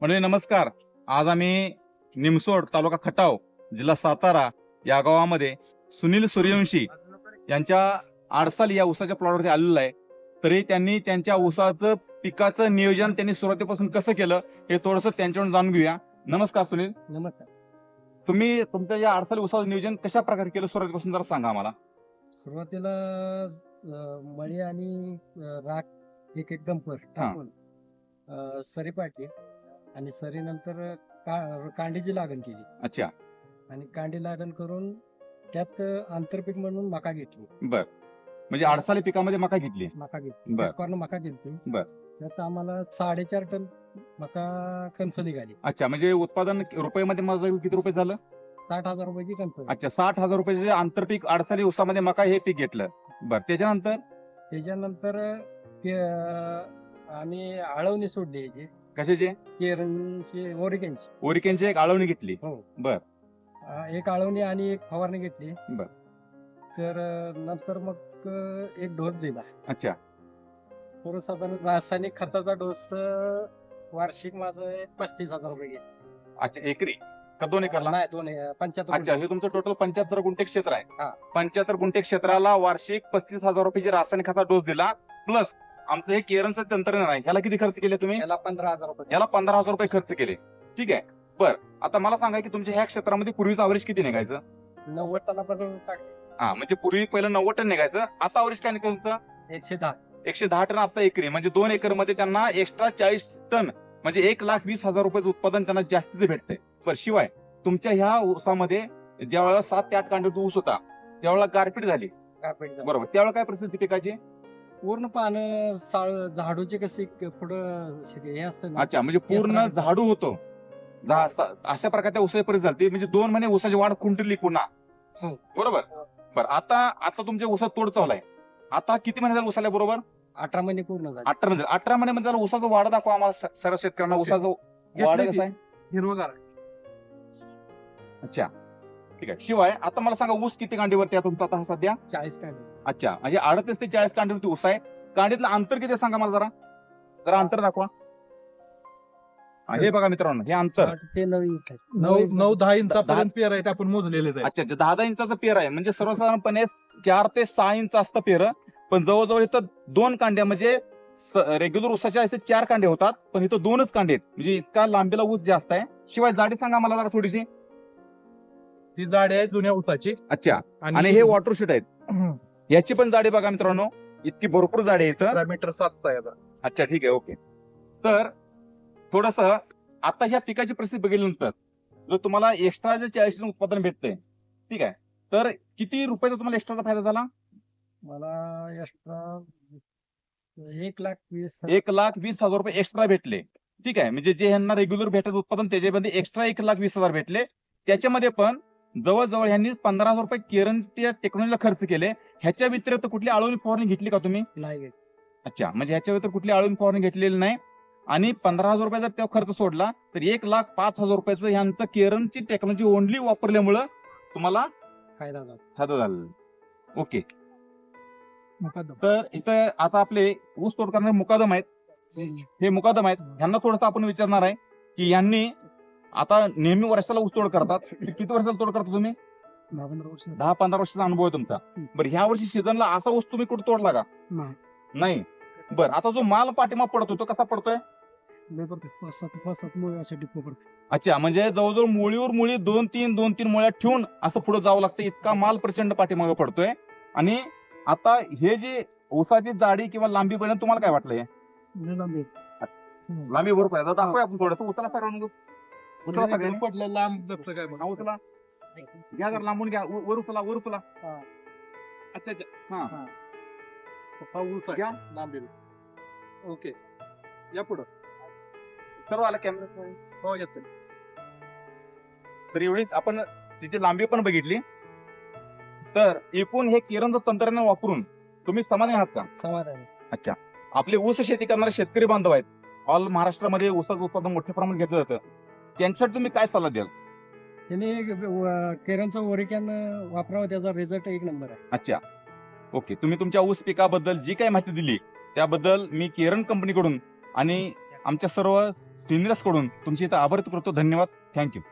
म्हणजे नमस्कार. आज आम्ही निमसोड तालुका खटाव जिल्हा सातारा या गावामध्ये सुनील सूर्यवंशी यांच्या आडसाल या ऊसाच्या प्लॉटवरती आलेलो आहे. तरी त्यांनी त्यांच्या ऊसाचं पिकाचं नियोजन त्यांनी सुरुवातीपासून कसं केलं हे थोडस त्यांच्याकडून जाणून घेऊया. नमस्कार सुनील. नमस्कार. तुम्ही तुमच्या या आडसाल ऊसाचं नियोजन कशा प्रकारे केलं सुरुवातीपासून जरा सांगा आम्हाला. सुरुवातीला मळी आणि राख एक एक डंपर टाकून अं, सरी पाटली आणि सरी नंतर का कांडीची लागण केली. अच्छा. आणि कांडी लागण करून त्यात आंतरपीक म्हणून मका घेतली. बर. म्हणजे आडसाली पिकामध्ये मका घेतली. मका घेतली. बर. मका घेतली. बर. त्यात आम्हाला साडेचार टन मका कणस निघाली. अच्छा म्हणजे उत्पादन रुपयामध्ये माझं किती रुपये झालं? साठ हजार रुपयाची कणस. अच्छा साठ हजार रुपयाचे आंतरपीक आडसाली ऊसामध्ये मका हे पीक घेतलं. बर त्याच्यानंतर? त्याच्यानंतर ते, अं, आम्ही आळवणी सोडली याची. कशाचे? केरनची ओरिकेनची ओरिकेनची एक आळवणी घेतली. हो. बर. अं, एक आळवणी आणि एक फवारणी घेतली. बर. तर अं, नंतर मग अं, एक डोस दिला. अच्छा. तर साधारण रासायनिक खताचा डोस अं, वार्षिक माझं एक पस्तीस हजार रुपये गेले. अच्छा एकरी? का दोन एकरला? नाही दोन अं, पंच्याहत्तर अच्छा हे तुमचं टोटल पंच्याहत्तर गुंठे क्षेत्र आहे. पंच्याहत्तर गुंठे क्षेत्राला वार्षिक पस्तीस हजार रुपयाची रासायनिक खता डोस दिला प्लस आमचं हे केरनचं तंत्रज्ञान आहे. ह्याला किती खर्च केले तुम्ही? याला पंधरा हजार रुपये. याला पंधरा हजार रुपये खर्च केले. ठीक आहे. बर. आता मला सांगा की तुमच्या ह्या क्षेत्रामध्ये पूर्वीचं अवरेज किती निघायचं? नव्वद टाकले हा म्हणजे पूर्वी पहिलं नव्वद टन निघायचं. आता अवरेज काय निघायचं तुमचं? एकशे दहा. एकशे दहा टन आता एकरी. म्हणजे दोन एकरमध्ये त्यांना एक्स्ट्रा चाळीस टन म्हणजे एक लाख वीस हजार रुपयाचं उत्पादन त्यांना जास्तीचं भेटतंय. पण शिवाय तुमच्या ह्या ऊसामध्ये ज्या वेळेला सात ते आठ कांड्याचा ऊस होता त्यावेळेला गारपीट झाली. कार्पेट झालं. बरोबर. त्यावेळेला काय परिस्थिती पिकाची पूर्ण पानं साळ झाडूचे कसे पुढं हे असतं ना? अच्छा म्हणजे पूर्ण. झाडू होतो. झा- अशा प्रकारच्या ऊसाची परिस्थिती झाली म्हणजे दोन महिने ऊसाची वाढ खुंटली पुन्हा. हो. बरोबर? बरं आता आता तुमच्या ऊसात तोड चालू आहे. आता किती महिने झाले ऊसाला बरोबर? अठरा महिने पूर्ण झाले. अठरा महिने अठरा महिन्यामध्ये त्याला ऊसाचं वाढ दाखवा आम्हाला स- सर्व शेतकऱ्यांना. ओके. घेतलंय वाढ? कसं आहे? हिरवगार अच्छा. ठीक आहे. शिवाय आता मला सांगा ऊस किती कांडीवरती आहे तुमचा आता हा सध्या? चाळीस कांडे अच्छा म्हणजे अडतीस ते चाळीस कांडीवरती ऊस आहे. कांडीतलं अंतर किती आहे सांगा मला जरा. जरा अंतर दाखवा. हा, हे बघा मित्रांनो हे अंतर. ते नवीन नऊ नऊ दहा दहा- इंचापर्यंत पेर आहेत आपण मोजलेलेच आहे अच्छा अच्छा दहा दहा इंचाचं पेर आहे. म्हणजे सर्वसाधारणपणे चार ते सहा इंच असतं पेर. पण जवळजवळ इथं दोन कांड्या म्हणजे रेग्युलर ऊसाच्या इथे चार कांडे होतात. पण इथं दोनच कांडे आहेत. म्हणजे इतका लांबीला ऊस जास्त आहे. शिवाय जाडी सांगा मला जरा थोडीशी. ती जाडी आहे जुन्या ऊसाची. अच्छा. आणि हे वॉटरशूट आहेत. याची पण जाडी बघा मित्रांनो. इतकी भरपूर जाडी आहे इथं मीटर सातचा आहे आता. अच्छा ठीक आहे ओके. तर थोडस आता ह्या पिकाची परिस्थिती बघितल्यानंतर जर तुम्हाला एक्स्ट्रा जे चाळीस उत्पादन भेटतंय ठीक आहे. तर किती रुपयाचा तुम्हाला एक्स्ट्राचा फायदा झाला? मला एक्स्ट्रा एक लाख वीस एक लाख वीस हजार रुपये एक्स्ट्रा भेटले. ठीक आहे म्हणजे जे ह्यांना रेग्युलर भेटायचं उत्पादन त्याच्यामध्ये एक्स्ट्रा एक लाख वीस हजार भेटले. त्याच्यामध्ये पण जवळजवळ ह्यांनी पंधरा हजार रुपये केरनच्या टेक्नॉलॉजीला खर्च केले. ह्याच्या व्यतिरिक्त कुठली आळवणी फवारणी घेतली का तुम्ही? नाही घेत. अच्छा म्हणजे ह्याच्या व्यतिरिक्त कुठली आळवणी फवारणी घेतलेली नाही. आणि पंधरा हजार रुपये जर त्या खर्च सोडला तर एक लाख पाच हजार रुपयाचं ह्यांचं केरनची टेक्नॉलॉजी ओनली वापरल्यामुळं तुम्हाला फायदा झाला. फायदा झाला. ओके. मुकादम. तर इथं आता आपले ऊस तोड करणारे मुकादम आहेत. हे मुकादम आहेत. ह्यांना थोडंसं आपण विचारणार आहे की यांनी आता नेहमी वर्षाला ऊस तोड करतात. किती वर्षाला तोड करता तुम्ही? दहा पंधरा वर्षाचा अनुभव आहे तुमचा. बरं ह्या वर्षी सीझनला असा ऊस तुम्ही कुठे तोडला का? नाही. बरं आता जो माल पाठीमा पडतो तो कसा पडतोय? अच्छा म्हणजे जवळजवळ मुळीवर मुळी दोन तीन दोन तीन मुळ्या ठेवून असं पुढे जावं लागतं इतका माल प्रचंड पाठीमागे पडतोय. आणि आता हे जे ऊसाची जाडी किंवा लांबी बघणं तुम्हाला काय वाटलंय? लांबी आता दाखवूया आपण थोडं उचला सगळं उचला सगळ्यांनी. पडलं लांब दबतं काय हा, उचला घ्या जर लांबून घ्या. वर वर उचला वर उचला. हा. अच्छा अच्छा. हा. हा. ऊस आहे घ्या. लांबीला ओके. या पुढं. सर्व आला कॅमेरा हो येतं तर एवढीच आपण तिची लांबी पण बघितली. तर एकूण हे केरनचं तंत्रज्ञान वापरून तुम्ही समाधानी आहात का? समाधान. अच्छा. आपले ऊस शेती करणारे शेतकरी बांधव आहेत. ऑल महाराष्ट्रामध्ये ऊसाचं उत्पादन मोठ्या प्रमाणात घेतलं जातं. त्यांच्यासाठी तुम्ही काय सल्ला द्याल? त्यांनी केरनचं ओरिकॅन वापरावं त्याचा रिझल्ट एक नंबर आहे. अच्छा. ओके. तुम्ही तुमच्या ऊस पिकाबद्दल जी काही माहिती दिली त्याबद्दल मी केरन कंपनीकडून आणि आमच्या सर्व श्रीनिवासकडून तुमची इथं आभार करतो. धन्यवाद. थँक्यू